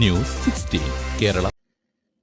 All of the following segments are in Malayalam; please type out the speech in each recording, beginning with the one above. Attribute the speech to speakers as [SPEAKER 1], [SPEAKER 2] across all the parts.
[SPEAKER 1] News sixteen Kerala.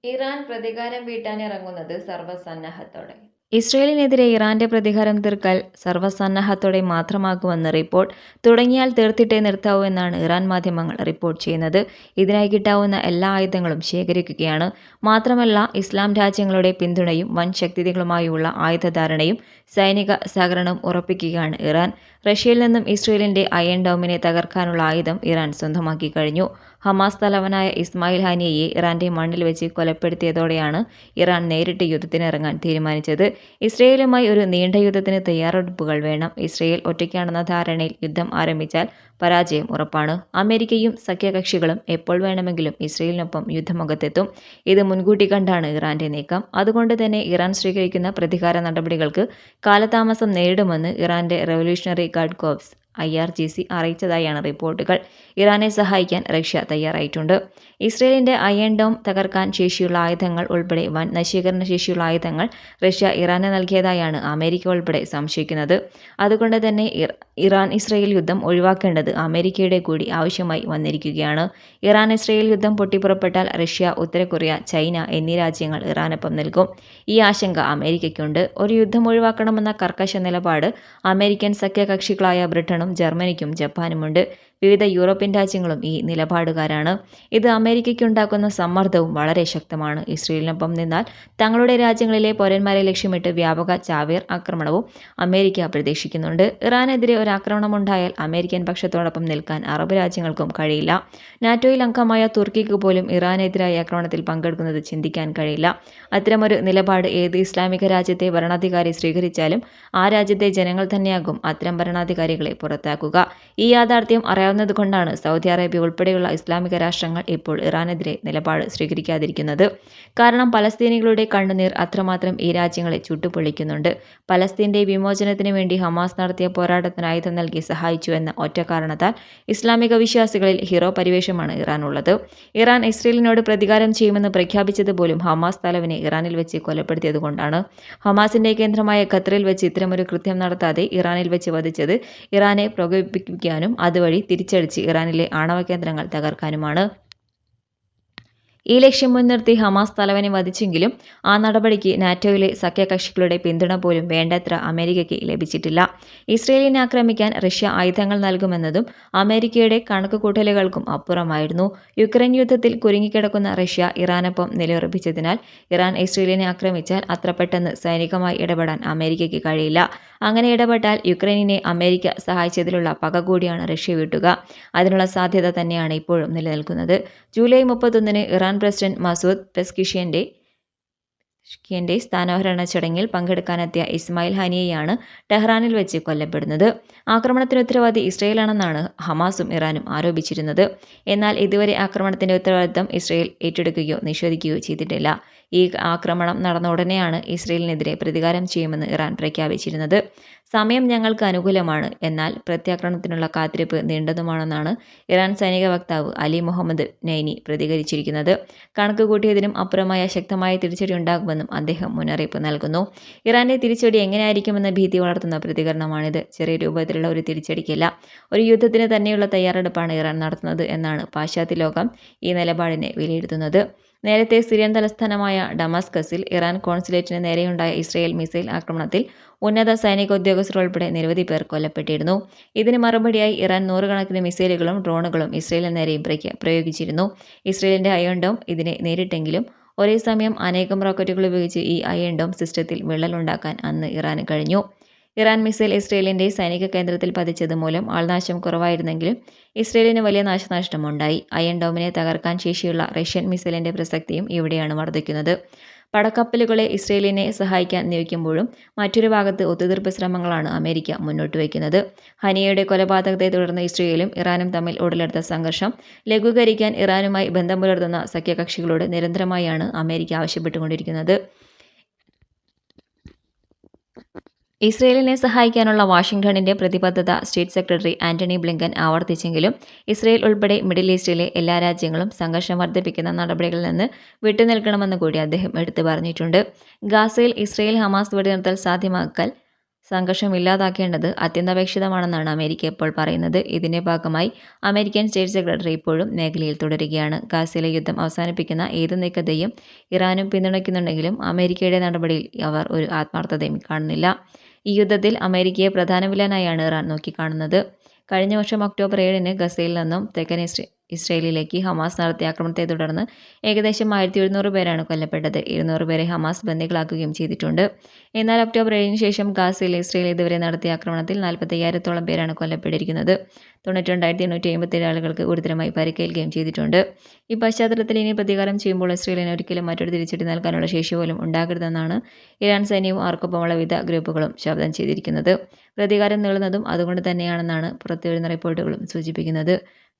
[SPEAKER 2] ഇറാൻ പ്രതികാരം വീട്ടാനിറങ്ങുന്നത് സർവസന്നദ്ധത്തോടെ
[SPEAKER 3] ഇസ്രയേലിനെതിരെ ഇറാന്റെ പ്രതികാരം തീർക്കൽ സർവസന്നാഹത്തോടെ മാത്രമാകുമെന്ന റിപ്പോർട്ട് തുടങ്ങിയാൽ തീർത്തിട്ടേ നിർത്താവൂ എന്നാണ് ഇറാൻ മാധ്യമങ്ങൾ റിപ്പോർട്ട് ചെയ്യുന്നത്. ഇതിനായി കിട്ടാവുന്ന എല്ലാ ആയുധങ്ങളും ശേഖരിക്കുകയാണ്. മാത്രമല്ല ഇസ്ലാം രാജ്യങ്ങളുടെ പിന്തുണയും വൻ ശക്തികളുമായുള്ള ആയുധധാരണയും സൈനിക സഹകരണവും ഉറപ്പിക്കുകയാണ് ഇറാൻ. റഷ്യയിൽ നിന്നും ഇസ്രയേലിന്റെ അയൺ ഡോമിനെ തകർക്കാനുള്ള ആയുധം ഇറാൻ സ്വന്തമാക്കി കഴിഞ്ഞു. ഹമാസ് തലവനായ ഇസ്മായിൽ ഹാനിയയെ ഇറാന്റെ മണ്ണിൽ വെച്ച് കൊലപ്പെടുത്തിയതോടെയാണ് ഇറാൻ നേരിട്ട് യുദ്ധത്തിനിറങ്ങാൻ തീരുമാനിച്ചത്. ഇസ്രയേലുമായി ഒരു നീണ്ട യുദ്ധത്തിന് തയ്യാറെടുപ്പുകൾ വേണം. ഇസ്രയേൽ ഒറ്റയ്ക്കാണെന്ന ധാരണയിൽ യുദ്ധം ആരംഭിച്ചാൽ പരാജയം ഉറപ്പാണ്. അമേരിക്കയും സഖ്യകക്ഷികളും എപ്പോൾ വേണമെങ്കിലും ഇസ്രയേലിനൊപ്പം യുദ്ധമുഖത്തെത്തും. ഇത് മുൻകൂട്ടി കണ്ടാണ് ഇറാന്റെ നീക്കം. അതുകൊണ്ട് തന്നെ ഇറാൻ സ്വീകരിക്കുന്ന പ്രതികാര നടപടികൾക്ക് കാലതാമസം നേരിടുമെന്ന് ഇറാന്റെ revolutionary guard corps I R G C അറിയിച്ചതായാണ് റിപ്പോർട്ടുകൾ. ഇറാനെ സഹായിക്കാൻ റഷ്യ തയ്യാറായിട്ടുണ്ട്. ഇസ്രയേലിന്റെ അയൺ ഡോം തകർക്കാൻ ശേഷിയുള്ള ആയുധങ്ങൾ ഉൾപ്പെടെ വൻ നശീകരണ ശേഷിയുള്ള ആയുധങ്ങൾ റഷ്യ ഇറാന് നൽകിയതായാണ് അമേരിക്ക ഉൾപ്പെടെ സംശയിക്കുന്നത്. അതുകൊണ്ട് തന്നെ ഇറാൻ ഇസ്രയേൽ യുദ്ധം ഒഴിവാക്കേണ്ടത് അമേരിക്കയുടെ കൂടി ആവശ്യമായി വന്നിരിക്കുകയാണ്. ഇറാൻ ഇസ്രയേൽ യുദ്ധം പൊട്ടിപ്പുറപ്പെട്ടാൽ റഷ്യ ഉത്തര കൊറിയ ചൈന എന്നീ രാജ്യങ്ങൾ ഇറാനൊപ്പം നൽകും ഈ ആശങ്ക അമേരിക്കയ്ക്കുണ്ട്. ഒരു യുദ്ധം ഒഴിവാക്കണമെന്ന കർക്കശ നിലപാട് അമേരിക്കൻ സഖ്യകക്ഷികളായ ബ്രിട്ടനും ജർമ്മനിക്കും ജപ്പാനുമുണ്ട്. വിവിധ യൂറോപ്യൻ രാജ്യങ്ങളും ഈ നിലപാടുകാരാണ്. ഇത് അമേരിക്കയ്ക്കുണ്ടാക്കുന്ന സമ്മർദ്ദവും വളരെ ശക്തമാണ്. ഇസ്രയേലിനൊപ്പം നിന്നാൽ തങ്ങളുടെ രാജ്യങ്ങളിലെ പൗരന്മാരെ ലക്ഷ്യമിട്ട് വ്യാപക ചാവേർ ആക്രമണവും അമേരിക്ക പ്രതീക്ഷിക്കുന്നുണ്ട്. ഇറാനെതിരെ ഒരു ആക്രമണമുണ്ടായാൽ അമേരിക്കൻ പക്ഷത്തോടൊപ്പം നിൽക്കാൻ അറബ് രാജ്യങ്ങൾക്കും കഴിയില്ല. നാറ്റോയിൽ അംഗമായ തുർക്കിക്ക് പോലും ഇറാനെതിരായ ആക്രമണത്തിൽ പങ്കെടുക്കുന്നത് ചിന്തിക്കാൻ കഴിയില്ല. അത്തരമൊരു നിലപാട് ഏത് ഇസ്ലാമിക രാജ്യത്തെ ഭരണാധികാരി സ്വീകരിച്ചാലും ആ രാജ്യത്തെ ജനങ്ങൾ തന്നെയാകും അത്തരം ഭരണാധികാരികളെ പുറത്താക്കുക. ഈ യാഥാർത്ഥ്യം അറിയാവുന്ന കൊണ്ടാണ് സൗദി അറേബ്യ ഉൾപ്പെടെയുള്ള ഇസ്ലാമിക രാഷ്ട്രങ്ങൾ ഇപ്പോൾ ഇറാനെതിരെ നിലപാട് സ്വീകരിക്കാതിരിക്കുന്നത്. കാരണം പലസ്തീനികളുടെ കണ്ണുനീർ അത്രമാത്രം ഈ രാജ്യങ്ങളെ ചുട്ടുപൊള്ളിക്കുന്നുണ്ട്. പലസ്തീന്റെ വിമോചനത്തിന് വേണ്ടി ഹമാസ് നടത്തിയ പോരാട്ടത്തിന് ആയുധം നൽകി സഹായിച്ചു എന്ന ഒറ്റ കാരണത്താൽ ഇസ്ലാമിക വിശ്വാസികളിൽ ഹീറോ പരിവേഷമാണ് ഇറാനുള്ളത്. ഇറാൻ ഇസ്രയേലിനോട് പ്രതികാരം ചെയ്യുമെന്ന് പ്രഖ്യാപിച്ചത് പോലും ഹമാസ് തലവനെ ഇറാനിൽ വെച്ച് കൊലപ്പെടുത്തിയതുകൊണ്ടാണ്. ഹമാസിന്റെ കേന്ദ്രമായ ഖത്തറിൽ വെച്ച് ഇത്തരമൊരു കൃത്യം നടത്താതെ ഇറാനിൽ വെച്ച് വധിച്ചത് ഇറാനെ പ്രകോപിപ്പിക്കാനും അതുവഴി തിരിച്ചടിച്ച് ഇറാനിലെ ആണവ കേന്ദ്രങ്ങൾ തകർക്കാനുമാണ്. ഈ ലക്ഷ്യം മുൻനിർത്തി ഹമാസ് തലവനെ വധിച്ചെങ്കിലും ആ നടപടിക്ക് നാറ്റോയിലെ സഖ്യകക്ഷികളുടെ പിന്തുണ പോലും വേണ്ടത്ര അമേരിക്കയ്ക്ക് ലഭിച്ചിട്ടില്ല. ഇസ്രയേലിനെ ആക്രമിക്കാൻ റഷ്യ ആയുധങ്ങൾ നൽകുമെന്നതും അമേരിക്കയുടെ കണക്കുകൂട്ടലുകൾക്കും അപ്പുറമായിരുന്നു. യുക്രൈൻ യുദ്ധത്തിൽ കുരുങ്ങിക്കിടക്കുന്ന റഷ്യ ഇറാനൊപ്പം നിലയുറപ്പിച്ചതിനാൽ ഇറാൻ ഇസ്രയേലിനെ ആക്രമിച്ചാൽ അത്ര പെട്ടെന്ന് സൈനികമായി ഇടപെടാൻ അമേരിക്കയ്ക്ക് കഴിയില്ല. അങ്ങനെ ഇടപെട്ടാൽ യുക്രൈനെ അമേരിക്ക സഹായിച്ചതിലുള്ള പക കൂടിയാണ് റഷ്യ വീട്ടുക. അതിനുള്ള സാധ്യത തന്നെയാണ് ഇപ്പോഴും നിലനിൽക്കുന്നത്. ജൂലൈ മുപ്പത്തൊന്നിന് ഇറാൻ പ്രസിഡന്റ് മസൂദ് പെസ്കിഷ്യന്റെ ഷിയന്റെ സ്ഥാനാഹരണ ചടങ്ങിൽ പങ്കെടുക്കാനെത്തിയ ഇസ്മായിൽ ഹാനിയെയാണ് ടെഹ്റാനിൽ വെച്ച് കൊല്ലപ്പെടുന്നത്. ആക്രമണത്തിന് ഉത്തരവാദി ഇസ്രയേലാണെന്നാണ് ഹമാസും ഇറാനും ആരോപിച്ചിരുന്നത്. എന്നാൽ ഇതുവരെ ആക്രമണത്തിന്റെ ഉത്തരവാദിത്തം ഇസ്രയേൽ ഏറ്റെടുക്കുകയോ നിഷേധിക്കുകയോ ചെയ്തിട്ടില്ല. ഈ ആക്രമണം നടന്ന ഉടനെയാണ് ഇസ്രയേലിനെതിരെ പ്രതികാരം ചെയ്യുമെന്ന് ഇറാൻ പ്രഖ്യാപിച്ചിരുന്നത്. സമയം ഞങ്ങൾക്ക് അനുകൂലമാണ്. എന്നാൽ പ്രത്യാക്രമണത്തിനുള്ള കാത്തിരിപ്പ് നീണ്ടതുമാണെന്നാണ് ഇറാൻ സൈനിക വക്താവ് അലി മുഹമ്മദ് നൈനി പ്രതികരിച്ചിരിക്കുന്നത്. കണക്ക് കൂട്ടിയതിനും അപ്പുറമായ ശക്തമായ തിരിച്ചടി ഉണ്ടാകുമെന്നും അദ്ദേഹം മുന്നറിയിപ്പ് നൽകുന്നു. ഇറാന്റെ തിരിച്ചടി എങ്ങനെയായിരിക്കുമെന്ന ഭീതി വളർത്തുന്ന പ്രതികരണമാണിത്. ചെറിയ രൂപത്തിലുള്ള ഒരു തിരിച്ചടിക്കല്ല. ഒരു യുദ്ധത്തിന് തന്നെയുള്ള തയ്യാറെടുപ്പാണ് ഇറാൻ നടത്തുന്നത് എന്നാണ് പാശ്ചാത്യ ലോകം ഈ നിലപാടിനെ വിലയിരുത്തുന്നത്. നേരത്തെ സിറിയൻ തലസ്ഥാനമായ ഡമാസ്കസിൽ ഇറാൻ കോൺസുലേറ്റിന് നേരെയുണ്ടായ ഇസ്രയേൽ മിസൈൽ ആക്രമണത്തിൽ ഉന്നത സൈനിക ഉദ്യോഗസ്ഥർ ഉൾപ്പെടെ നിരവധി പേർ കൊല്ലപ്പെട്ടിരുന്നു. ഇതിന് മറുപടിയായി ഇറാൻ നൂറുകണക്കിന് മിസൈലുകളും ഡ്രോണുകളും ഇസ്രയേലിന് നേരെയും പ്രയോഗിച്ചിരുന്നു. ഇസ്രയേലിന്റെ അയോണ്ടോം ഇതിനെ നേരിട്ടെങ്കിലും ഒരേ സമയം അനേകം റോക്കറ്റുകൾ ഉപയോഗിച്ച് ഈ അയൺ ഡോം സിസ്റ്റത്തിൽ വിള്ളലുണ്ടാക്കാൻ അന്ന് ഇറാന് കഴിഞ്ഞു. ഇറാൻ മിസൈൽ ഇസ്രേലിന്റെ സൈനിക കേന്ദ്രത്തിൽ പതിച്ചത് മൂലം ആൾനാശം കുറവായിരുന്നെങ്കിലും ഇസ്രയേലിന് വലിയ നാശനഷ്ടമുണ്ടായി. അയൺ ഡോമിനെ തകർക്കാൻ ശേഷിയുള്ള റഷ്യൻ മിസൈലിന്റെ പ്രസക്തിയും ഇവിടെയാണ് വർദ്ധിക്കുന്നത്. പടക്കപ്പലുകളെ ഇസ്രയേലിനെ സഹായിക്കാൻ നിയോഗിക്കുമ്പോഴും മറ്റൊരു ഭാഗത്ത് ഒത്തുതീർപ്പ് ശ്രമങ്ങളാണ് അമേരിക്ക മുന്നോട്ട് വയ്ക്കുന്നത്. ഹനിയയുടെ കൊലപാതകത്തെ തുടർന്ന് ഇസ്രയേലും ഇറാനും തമ്മിൽ ഉടലെടുത്ത സംഘർഷം ലഘൂകരിക്കാൻ ഇറാനുമായി ബന്ധം പുലർത്തുന്ന സഖ്യകക്ഷികളോട് നിരന്തരമായാണ് അമേരിക്ക ആവശ്യപ്പെട്ടുകൊണ്ടിരിക്കുന്നത്. ഇസ്രയേലിനെ സഹായിക്കാനുള്ള വാഷിംഗ്ടണിന്റെ പ്രതിബദ്ധത സ്റ്റേറ്റ് സെക്രട്ടറി ആന്റണി ബ്ലിങ്കൻ ആവർത്തിച്ചെങ്കിലും ഇസ്രയേൽ ഉൾപ്പെടെ മിഡിൽ ഈസ്റ്റിലെ എല്ലാ രാജ്യങ്ങളും സംഘർഷം വർദ്ധിപ്പിക്കുന്ന നടപടികളിൽ നിന്ന് വിട്ടുനിൽക്കണമെന്ന് കൂടി അദ്ദേഹം എടുത്തു പറഞ്ഞിട്ടുണ്ട്. ഗാസയിൽ ഇസ്രയേൽ ഹമാസ് വെടിനിർത്തൽ സാധ്യമാക്കൽ സംഘർഷം ഇല്ലാതാക്കേണ്ടത് അത്യന്താപേക്ഷിതമാണെന്നാണ് അമേരിക്ക ഇപ്പോൾ പറയുന്നത്. ഇതിന്റെ ഭാഗമായി അമേരിക്കൻ സ്റ്റേറ്റ് സെക്രട്ടറി ഇപ്പോഴും മേഖലയിൽ തുടരുകയാണ്. ഗാസയിലെ യുദ്ധം അവസാനിപ്പിക്കുന്ന ഏത് നീക്കത്തെയും ഇറാനും പിന്തുണയ്ക്കുന്നുണ്ടെങ്കിലും അമേരിക്കയുടെ നടപടിയിൽ അവർ ഒരു ആത്മാർത്ഥതയും കാണുന്നില്ല. ഈ യുദ്ധത്തിൽ അമേരിക്കയെ പ്രധാന വില്ലനായാണ് ഇറാൻ നോക്കിക്കാണുന്നത്. കഴിഞ്ഞ വർഷം ഒക്ടോബർ ഏഴിന് ഗസയിൽ നിന്നും തെക്കൻ ഇസ്രേ ഇസ്രയേലിലേക്ക് ഹമാസ് നടത്തിയ ആക്രമണത്തെ തുടർന്ന് ഏകദേശം ആയിരത്തി എഴുന്നൂറ് പേരാണ് കൊല്ലപ്പെട്ടത്. ഇരുന്നൂറ് പേരെ ഹമാസ് ബന്ദികളാക്കുകയും ചെയ്തിട്ടുണ്ട്. എന്നാൽ ഒക്ടോബർ ഏഴിന് ശേഷം ഗാസയിൽ ഇസ്രയേൽ ഇതുവരെ നടത്തിയ ആക്രമണത്തിൽ നാൽപ്പത്തയ്യായിരത്തോളം പേരാണ് കൊല്ലപ്പെട്ടിരിക്കുന്നത്. തൊണ്ണൂറ്റിരണ്ടായിരത്തി എണ്ണൂറ്റി അമ്പത്തേഴ് ആളുകൾക്ക് ഗുരുതരമായി പരിക്കേൽക്കുകയും ചെയ്തിട്ടുണ്ട്. ഈ പശ്ചാത്തലത്തിൽ ഇനി പ്രതികാരം ചെയ്യുമ്പോൾ ഇസ്രയേലിന് ഒരിക്കലും മറ്റൊരു തിരിച്ചടി നൽകാനുള്ള ശേഷി പോലും ഉണ്ടാകരുതെന്നാണ് ഇറാൻ സൈന്യവും ആർക്കൊപ്പമുള്ള വിവിധ ഗ്രൂപ്പുകളും ശബ്ദം ചെയ്തിരിക്കുന്നത്. പ്രതികാരം നീളുന്നതും അതുകൊണ്ട് തന്നെയാണെന്നാണ് പുറത്തുവരുന്ന റിപ്പോർട്ടുകളും സൂചിപ്പിക്കുന്നത്.